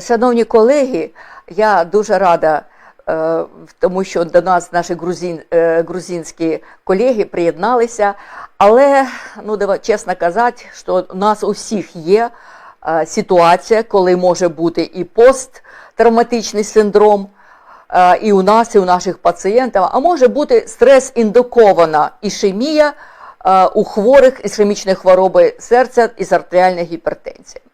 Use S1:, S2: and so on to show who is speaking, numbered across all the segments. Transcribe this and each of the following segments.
S1: Шановні колеги, я дуже рада, е, тому що до нас наші грузин, е, грузинські колеги приєдналися. Але ну, чесно казати, що у нас у всіх є е, ситуація, коли може бути і посттравматичний синдром, і у нас, і у наших пацієнтів, а може бути стрес-індукована ішемія у хворих ішемічної хвороби серця із артеріальної гіпертензії.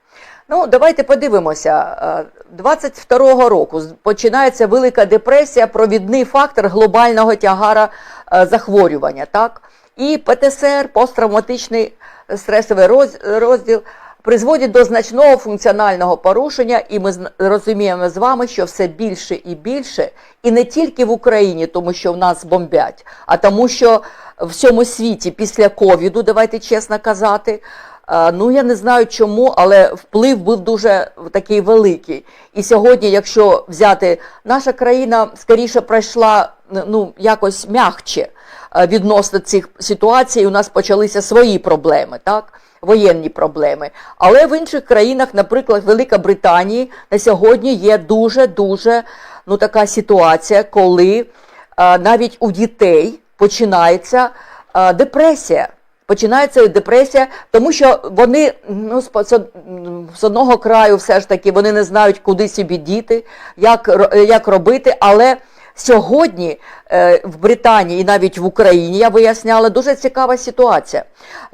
S1: Ну, давайте подивимося. Е, 22-го року з- починається велика депресія, провідний фактор глобального тягара е, захворювання. Так? І ПТСР, посттравматичний стресовий розділ, призводить до значного функціонального порушення, і ми розуміємо з вами, що все більше і більше, і не тільки в Україні, тому що в нас бомбять, а тому, що в всьому світі після ковіду, давайте чесно казати. Е, Ну, я не знаю чому, але вплив був дуже такий великий. І сьогодні, якщо взяти, наша країна скоріше пройшла ну, якось м'ягче е, відносно цих ситуацій. У нас почалися свої проблеми, так? Воєнні проблеми. Але в інших країнах, наприклад, Велика Британії, на сьогодні є дуже-дуже ну, така ситуація, коли е, навіть у дітей починається депресія. Починається депресія, тому що вони ну, з, одного краю все ж таки вони не знають, куди собі діти, як, як робити. Але сьогодні е, в Британії і навіть в Україні я виясняла дуже цікава ситуація.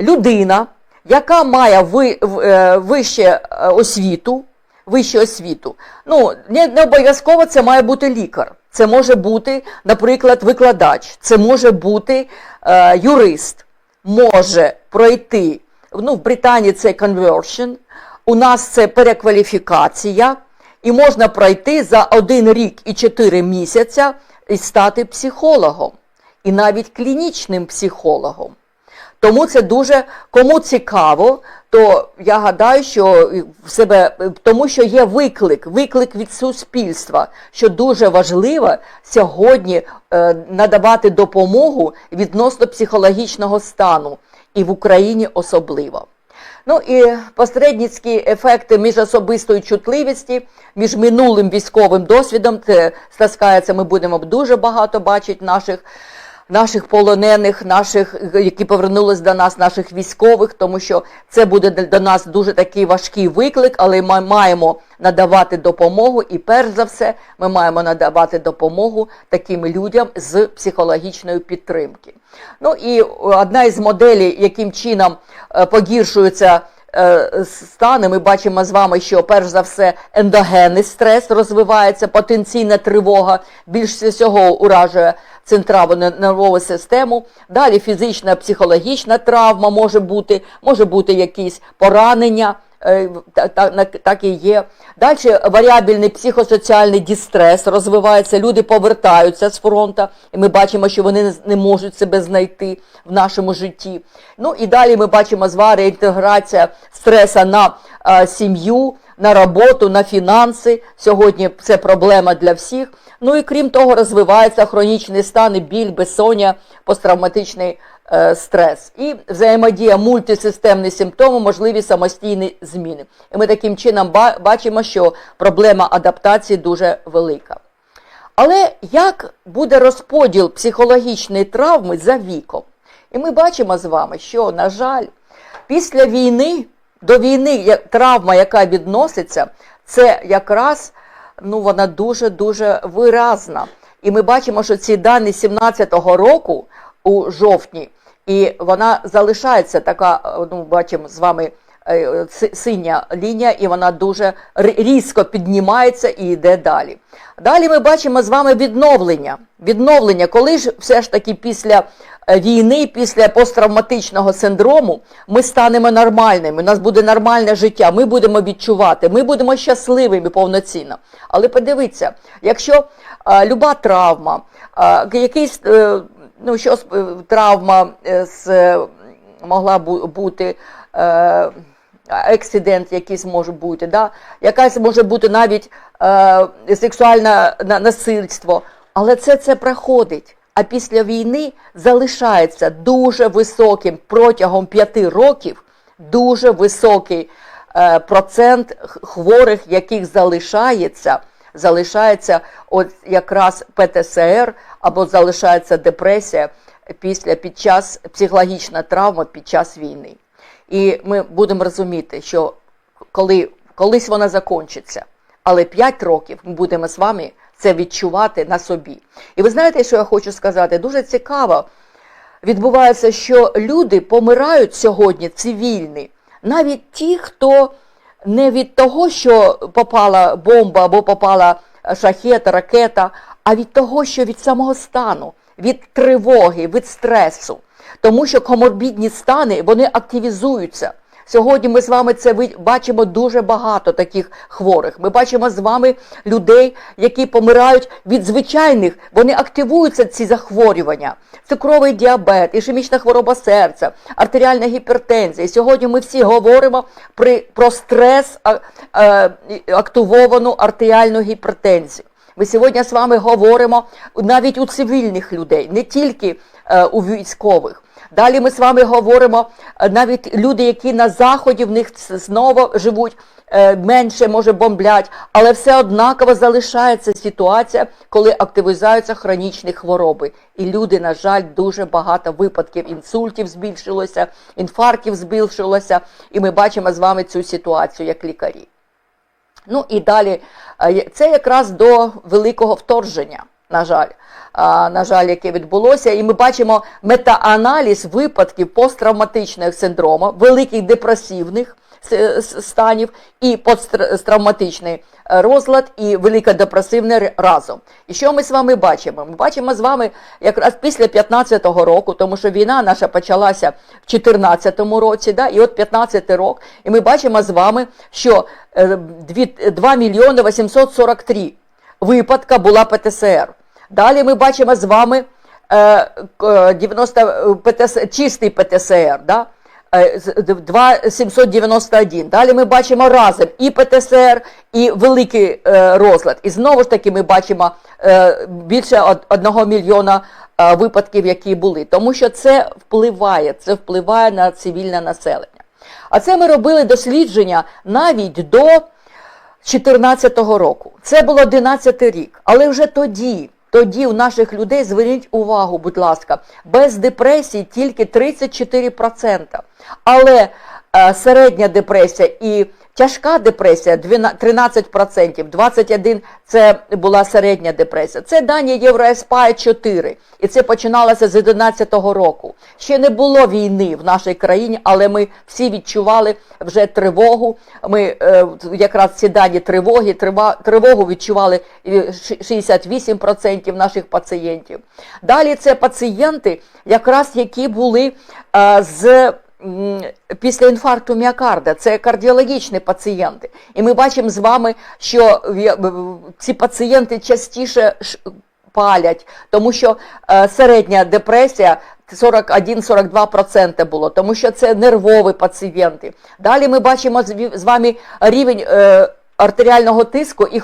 S1: Людина, яка має ви, е, вище е, освіту, вищу освіту. Ну, не, не обов'язково це має бути лікар. Це може бути, наприклад, викладач, це може бути е, юрист, може пройти. Ну, в Британії це conversion, у нас це перекваліфікація, і можна пройти за один рік і чотири місяця і стати психологом, і навіть клінічним психологом. Тому це дуже кому цікаво, то я гадаю, що в себе тому, що є виклик, виклик від суспільства, що дуже важливо сьогодні е, надавати допомогу відносно психологічного стану, і в Україні особливо. Ну і посередницькі ефекти міжособистої чутливості, між минулим військовим досвідом, це стаскається, ми будемо дуже багато бачити наших наших полонених, наших, які повернулись до нас, наших військових, тому що це буде до нас дуже такий важкий виклик, але ми маємо надавати допомогу, і перш за все, ми маємо надавати допомогу таким людям з психологічної підтримки. Ну і одна із моделей, яким чином е, погіршується е, стани, ми бачимо з вами, що перш за все ендогенний стрес розвивається, потенційна тривога більш всього уражує центральну нервову систему. Далі фізична, психологічна травма може бути, може бути якісь поранення. Е, Так і є. Далі варіабельний психосоціальний дистрес розвивається, люди повертаються з фронту, і ми бачимо, що вони не- можуть себе знайти в нашому житті. Ну і далі ми бачимо з вами інтеграція стреса на е, сім'ю, на роботу, на фінанси. Сьогодні це проблема для всіх. Ну і крім того, розвивається хронічний стан, і біль, безсоння, посттравматичний стрес. І взаємодія мультисистемні симптоми, можливі самостійні зміни. І ми таким чином бачимо, що проблема адаптації дуже велика. Але як буде розподіл психологічної травми за віком? І ми бачимо з вами, що, на жаль, після війни, до війни травма, яка відноситься, це якраз ну, вона дуже-дуже виразна. І ми бачимо, що ці дані 17-го року у жовтні, і вона залишається така, е, ну, бачимо з вами е, синя лінія, і вона дуже різко піднімається і йде далі. Далі ми бачимо з вами відновлення. Відновлення, коли ж все ж таки після е, війни, після посттравматичного синдрому ми станемо нормальними, у нас буде нормальне життя, ми будемо відчувати, ми будемо щасливими повноцінно. Але подивіться, якщо е, люба травма, е, якийсь е, ну, що, е, травма з, е, могла бу- бути. Е, Ексидент якийсь може бути, да? якась може бути навіть сексуальне насильство. Але це це проходить. А після війни залишається дуже високим протягом п'яти років, дуже високий е, процент хворих, яких залишається, залишається от якраз ПТСР або залишається депресія після під час психологічна травма під час війни. І ми будемо розуміти, що коли колись вона закінчиться, але 5 років ми будемо з вами це відчувати на собі. І ви знаєте, що я хочу сказати? Дуже цікаво відбувається, що люди помирають сьогодні цивільні, навіть ті, хто не від того, що попала бомба або попала шахет, ракета, а від того, що від самого стану, від тривоги, від стресу. Тому що коморбідні стани вони активізуються. Сьогодні ми з вами це бачимо дуже багато таких хворих. Ми бачимо з вами людей, які помирають від звичайних, вони активуються ці захворювання. Цукровий діабет, ішемічна хвороба серця, артеріальна гіпертензія. Сьогодні ми всі говоримо про стрес е, активовану артеріальну гіпертензію. Ми сьогодні з вами говоримо навіть у цивільних людей, не тільки е, у військових. Далі ми з вами говоримо е, навіть люди, які на заході в них знову живуть е, менше, може бомблять, але все однаково залишається ситуація, коли активізуються хронічні хвороби. І люди, на жаль, дуже багато випадків інсультів збільшилося, інфарктів збільшилося, і ми бачимо з вами цю ситуацію як лікарі. Ну і далі, е, це якраз до великого вторження, на жаль, на жаль, яке відбулося. І ми бачимо метааналіз випадків посттравматичних синдрому, великих депресивних станів і посттравматичний е, розлад, і великодепресивний р- разом. І що ми з вами бачимо? Ми бачимо з вами якраз після 15-го року, тому що війна наша почалася в 14-му році, да, і от 15 рок, і ми бачимо з вами, що е, 2 мільйони 843 випадка була ПТСР. Далі ми бачимо з вами е, 90 ПТС, чистий ПТСР, да? Е, з- д- 2,791. Далі ми бачимо разом і ПТСР, і великий е, розлад. І знову ж таки ми бачимо е, більше од- одного мільйона е, випадків, які були. Тому що це впливає, це впливає на цивільне населення. А це ми робили дослідження навіть до 2014 року. Це було 11 рік. Але вже тоді, тоді у наших людей, зверніть увагу, будь ласка, без депресії тільки 34%. Але е, середня депресія і тяжка депресія 13%, 21% це була середня депресія. Це дані Євроеспай 4. І це починалося з 2011 року. Ще не було війни в нашій країні, але ми всі відчували вже тривогу. Ми е, якраз ці дані тривоги, трива- тривогу відчували е, ши- 68% наших пацієнтів. Далі це пацієнти, якраз які були е, з після інфаркту міокарда, це кардіологічні пацієнти. І ми бачимо з вами, що ці пацієнти частіше палять, тому що е, середня депресія 41-42% було, тому що це нервові пацієнти. Далі ми бачимо з вами рівень е, артеріального тиску і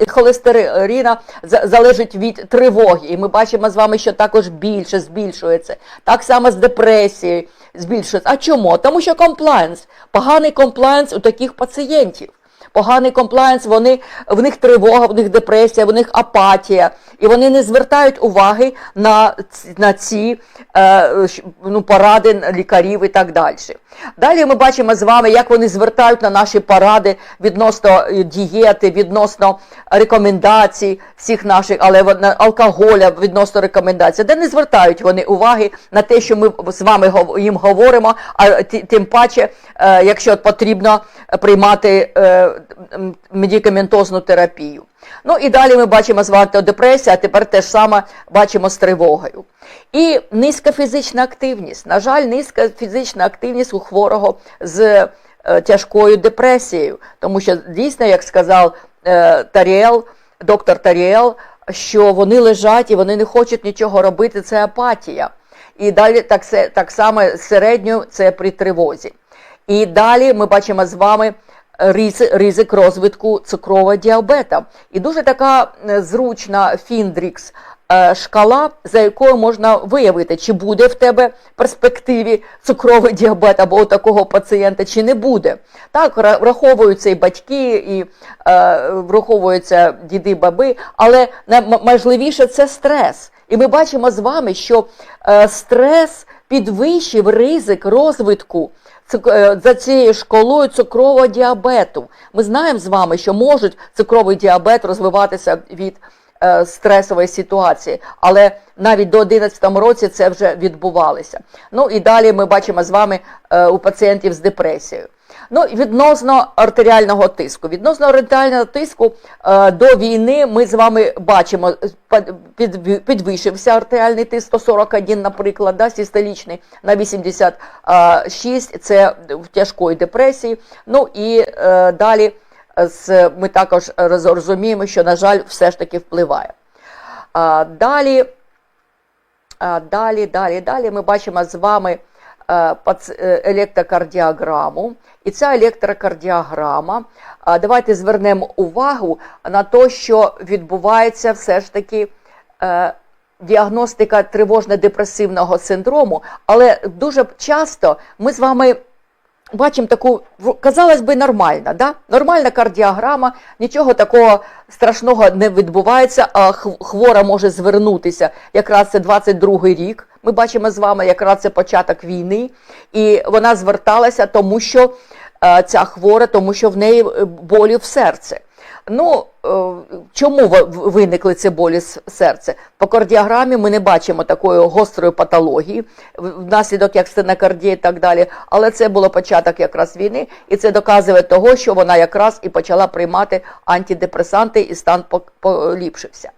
S1: і холестерина залежить від тривоги. І ми бачимо з вами, що також більше збільшується. Так само з депресією збільшується. А чому? Тому що комплаєнс, поганий комплаєнс у таких пацієнтів. Поганий комплаєнс, вони, в них тривога, в них депресія, в них апатія, і вони не звертають уваги на, на ці е, ну, поради лікарів і так далі. Далі ми бачимо з вами, як вони звертають на наші поради відносно е, дієти, відносно рекомендацій всіх наших, але алкоголя відносно рекомендацій, де не звертають вони уваги на те, що ми з вами їм говоримо, а тим паче, е, якщо потрібно приймати е, медикаментозну терапію. Ну і далі ми бачимо з вами депресія, а тепер те ж саме бачимо з тривогою. І низька фізична активність. На жаль, низька фізична активність у хворого з е, тяжкою депресією, тому що дійсно, як сказав е, Таріел, доктор Таріел, що вони лежать і вони не хочуть нічого робити, це апатія. І далі так, так само середньо це при тривозі. І далі ми бачимо з вами ризик, розвитку цукрового діабета. І дуже така е, зручна Фіндрікс е, шкала, за якою можна виявити, чи буде в тебе перспективі цукровий діабет або такого пацієнта, чи не буде. Так, враховуються і батьки, і е, враховуються діди, баби, але найважливіше це стрес. І ми бачимо з вами, що е, стрес підвищив ризик розвитку за цією школою цукрового діабету. Ми знаємо з вами, що можуть цукровий діабет розвиватися від е, стресової ситуації, але навіть до 11 році це вже відбувалося. Ну і далі ми бачимо з вами е, у пацієнтів з депресією. Ну, відносно артеріального тиску. Відносно артеріального тиску е, до війни ми з вами бачимо, е, під- під- підвищився артеріальний тиск 141, наприклад, да, систолічний на 86, це в тяжкої депресії. Ну і е, далі е, ми також розуміємо, що, на жаль, все ж таки впливає. Далі, далі, далі, далі ми бачимо з вами е, е, електрокардіограму. І ця електрокардіограма, давайте звернемо увагу на те, що відбувається все ж таки е, діагностика тривожно-депресивного синдрому, але дуже часто ми з вами бачимо таку, казалось би, нормальна, да? нормальна кардіограма, нічого такого страшного не відбувається, а хвора може звернутися. Якраз це 22-й рік. Ми бачимо з вами, якраз це початок війни, і вона зверталася, тому що е, ця хвора, тому що в неї е, болі в серці. Ну, е, чому виникли ці болі серця? По кардіограмі ми не бачимо такої гострої патології, внаслідок як стенокардія і так далі. Але це було початок якраз війни, і це доказує того, що вона якраз і почала приймати антидепресанти, і стан поліпшився.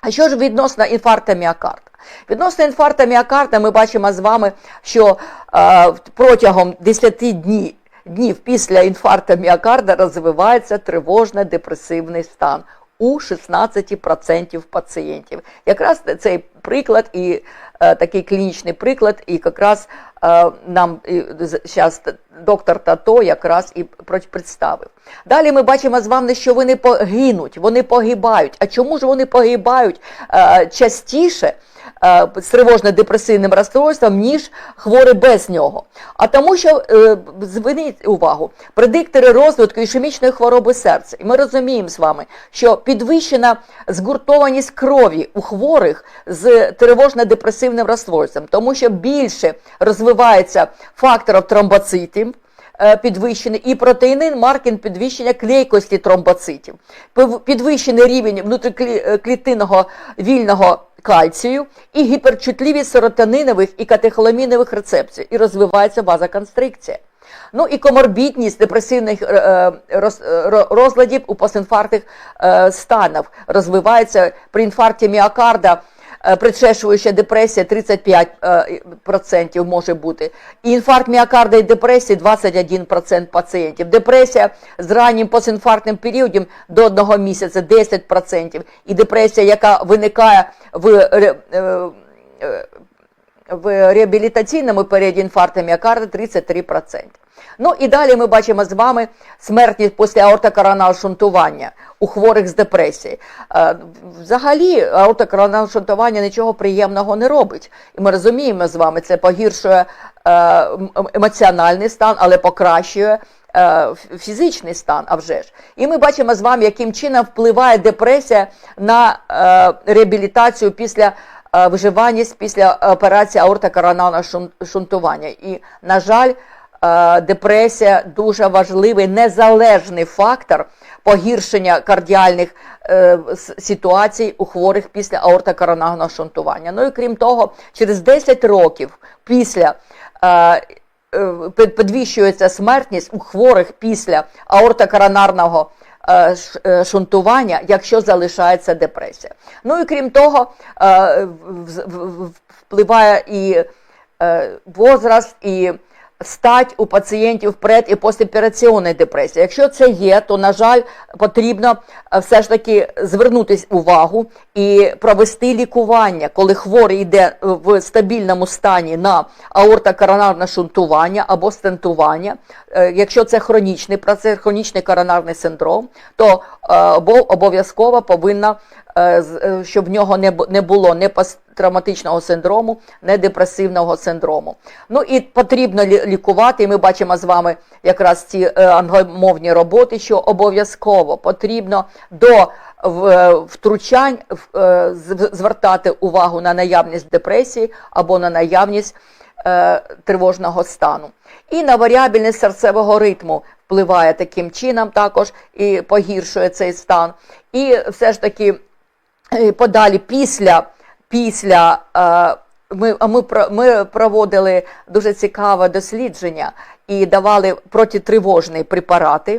S1: А що ж відносно інфаркту міокарда? Відносно інфаркту міокарда ми бачимо з вами, що е, протягом 10 днів, днів після інфаркту міокарда розвивається тривожно-депресивний стан у 16% пацієнтів. Якраз цей приклад і е, такий клінічний приклад, і якраз нам зараз доктор Тато якраз і представив. Далі ми бачимо з вами, що вони погинуть, вони погибають. А чому ж вони погибають е, частіше? е, З тривожно-депресивним розстройством, ніж хворі без нього. А тому, що е, зверніть увагу, предиктори розвитку ішемічної хвороби серця. І ми розуміємо з вами, що підвищена згуртованість крові у хворих з тривожно-депресивним розстройством, тому що більше розвивається факторів тромбоцитів, е, підвищений і протеїнин маркер підвищення клейкості тромбоцитів, підвищений рівень внутріклітинного вільного кальцію і гіперчутливість серотонинових і катехоламінових рецепцій, і розвивається вазоконстрикція. Ну і коморбідність депресивних е, е, роз- е, розладів у постінфарктних е, станах розвивається при інфаркті міокарда. Е, Предшествуюча депресія 35% може бути. Інфаркт міокарда і депресії 21% пацієнтів. Депресія з раннім постінфарктним періодом до одного місяця 10%. І депресія, яка виникає в е, е, в реабілітаційному періоді інфаркту міокарда 33%. Ну і далі ми бачимо з вами смертність після аортокоронного шунтування у хворих з депресії. Е, Взагалі, аортокоронне шунтування нічого приємного не робить. І ми розуміємо з вами, це погіршує е, ем- емоціональний стан, але покращує е, фізичний стан, а вже ж. І ми бачимо з вами, яким чином впливає депресія на реабілітацію після виживаність після операції аортокоронального шун- шунтування. І, на жаль, е, депресія дуже важливий незалежний фактор погіршення кардіальних е, ситуацій у хворих після аортокоронального шунтування. Ну і крім того, через 10 років після е, е, під- підвищується смертність у хворих після аортокоронарного е, е, шунтування, якщо залишається депресія. Ну і крім того, е, впливає і е, возраст, і стать у пацієнтів пред і постопераційної депресії. Якщо це є, то на жаль потрібно е, все ж таки звернутися увагу і провести лікування, коли хворий йде в стабільному стані на аортокоронарне шунтування або стентування. Е, Якщо це хронічний процес, хронічний коронарний синдром, то е, обов'язково повинна е, е, щоб в нього не, було не посттравматичного синдрому, не депресивного синдрому. Ну і потрібно лі- лікувати. І ми бачимо з вами якраз ці е, англомовні роботи, що обов'язково потрібно до е, втручань е, звертати увагу на наявність депресії або на наявність е, тривожного стану. І на варіабельність серцевого ритму впливає таким чином також і погіршує цей стан. І все ж таки е, подалі після, після е, ми, ми, ми проводили дуже цікаве дослідження і давали протитривожні препарати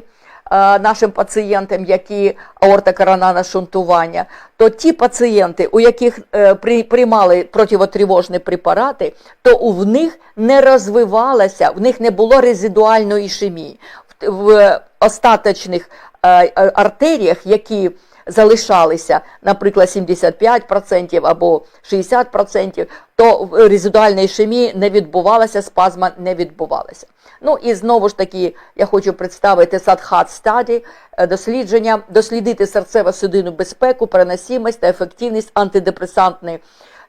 S1: е, нашим пацієнтам, які аортокоронарне шунтування, то ті пацієнти, у яких е, приймали противотривожні препарати, то у них не розвивалася, в них не було резидуальної ішемії. В, остаточних е, е, артеріях, які залишалися, наприклад, 75% або 60%, то в резидуальної ішемії не відбувалася, спазма не відбувалася. Ну і знову ж таки, я хочу представити Садхат стаді дослідження, дослідити серцево-судинну безпеку, переносимість та ефективність антидепресантної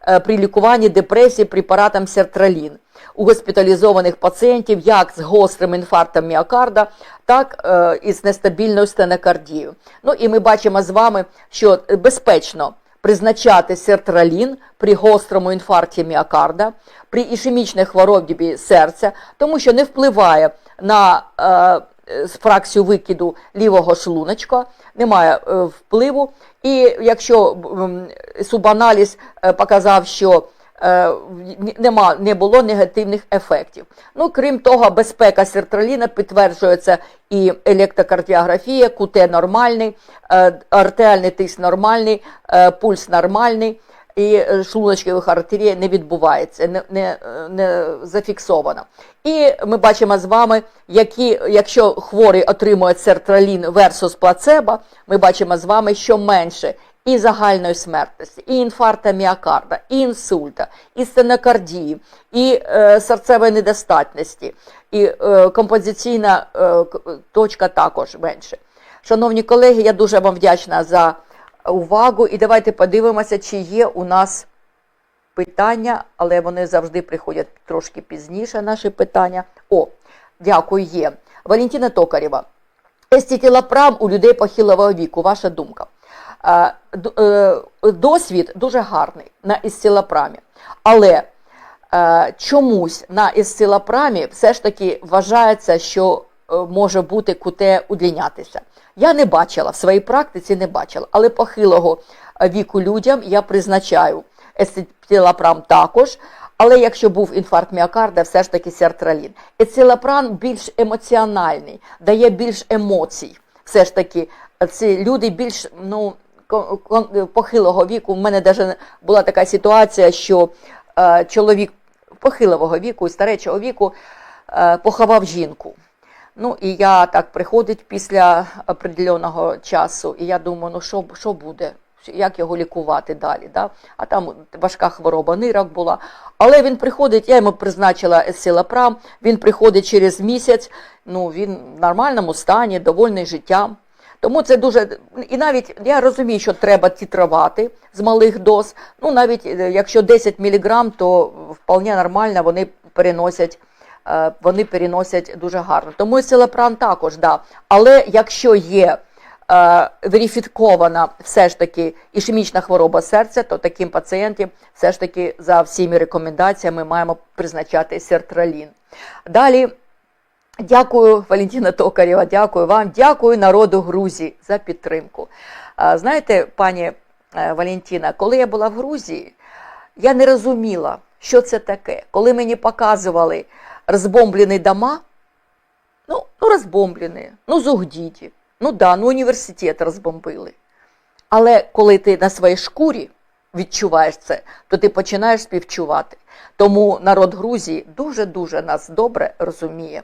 S1: е, при лікуванні депресії препаратом сертралін у госпіталізованих пацієнтів як з гострим інфарктом міокарда, так е, і з нестабільною стенокардією. Ну і ми бачимо з вами, що безпечно призначати сертралін при гострому інфаркті міокарда, при ішемічній хворобі серця, тому що не впливає на е, фракцію викиду лівого шлуночка, немає е, впливу. І якщо м, субаналіз е, показав, що е, нема, не було негативних ефектів. Ну, крім того, безпека сертраліна підтверджується і електрокардіографія, КУТ нормальний, е, артеріальний тиск нормальний, е, пульс нормальний. І е, шлуночкових артерій не відбувається, не, не, е, не зафіксовано. І ми бачимо з вами, які, якщо хворий отримує сертралін versus плацебо, ми бачимо з вами, що менше і загальної смертності, і інфаркта міокарда, і інсульта, і стенокардії, і е, серцевої недостатності, і е, композиційна е, точка також менше. Шановні колеги, я дуже вам вдячна за увагу. І давайте подивимося, чи є у нас питання, але вони завжди приходять трошки пізніше, наші питання. О, дякую, є. Валентина Токарєва. Естітілапрам у людей похилого віку, ваша думка. Е, е, Досвід дуже гарний на естілапрамі, але е, чомусь на естілапрамі все ж таки вважається, що може бути куте удлінятися. Я не бачила в своїй практиці, не бачила, але похилого віку людям я призначаю естілапрам також. Але якщо був інфаркт міокарда, все ж таки сертралін. Ецилапран більш емоціональний, дає більш емоцій. Все ж таки, ці люди більш ну, похилого віку. У мене навіть була така ситуація, що е, чоловік похилого віку, старечого віку е, поховав жінку. Ну і я так приходить після определеного часу, і я думаю, ну що, що буде? Як його лікувати далі? Да? А там важка хвороба нирок була. Але він приходить, я йому призначила есилапрам, він приходить через місяць, ну він в нормальному стані, довольний життям. Тому це дуже. І навіть я розумію, що треба титрувати з малих доз. Ну навіть е, якщо 10 мг, то вполне нормально вони переносять. е, Вони переносять дуже гарно. Тому і силапран також, да. Але якщо є е, верифікована все ж таки ішемічна хвороба серця, то таким пацієнтам все ж таки за всіми рекомендаціями маємо призначати сертралін. Далі Дякую, Валентина Токарєва, дякую вам, дякую народу Грузії за підтримку. Знаєте, пані е, Валентина, коли я була в Грузії, я не розуміла, що це таке. Коли мені показували розбомблені дома, ну, ну розбомблені, ну зугдіті, ну да, ну університет розбомбили. Але коли ти на своїй шкурі відчуваєш це, то ти починаєш співчувати. Тому народ Грузії дуже-дуже нас добре розуміє.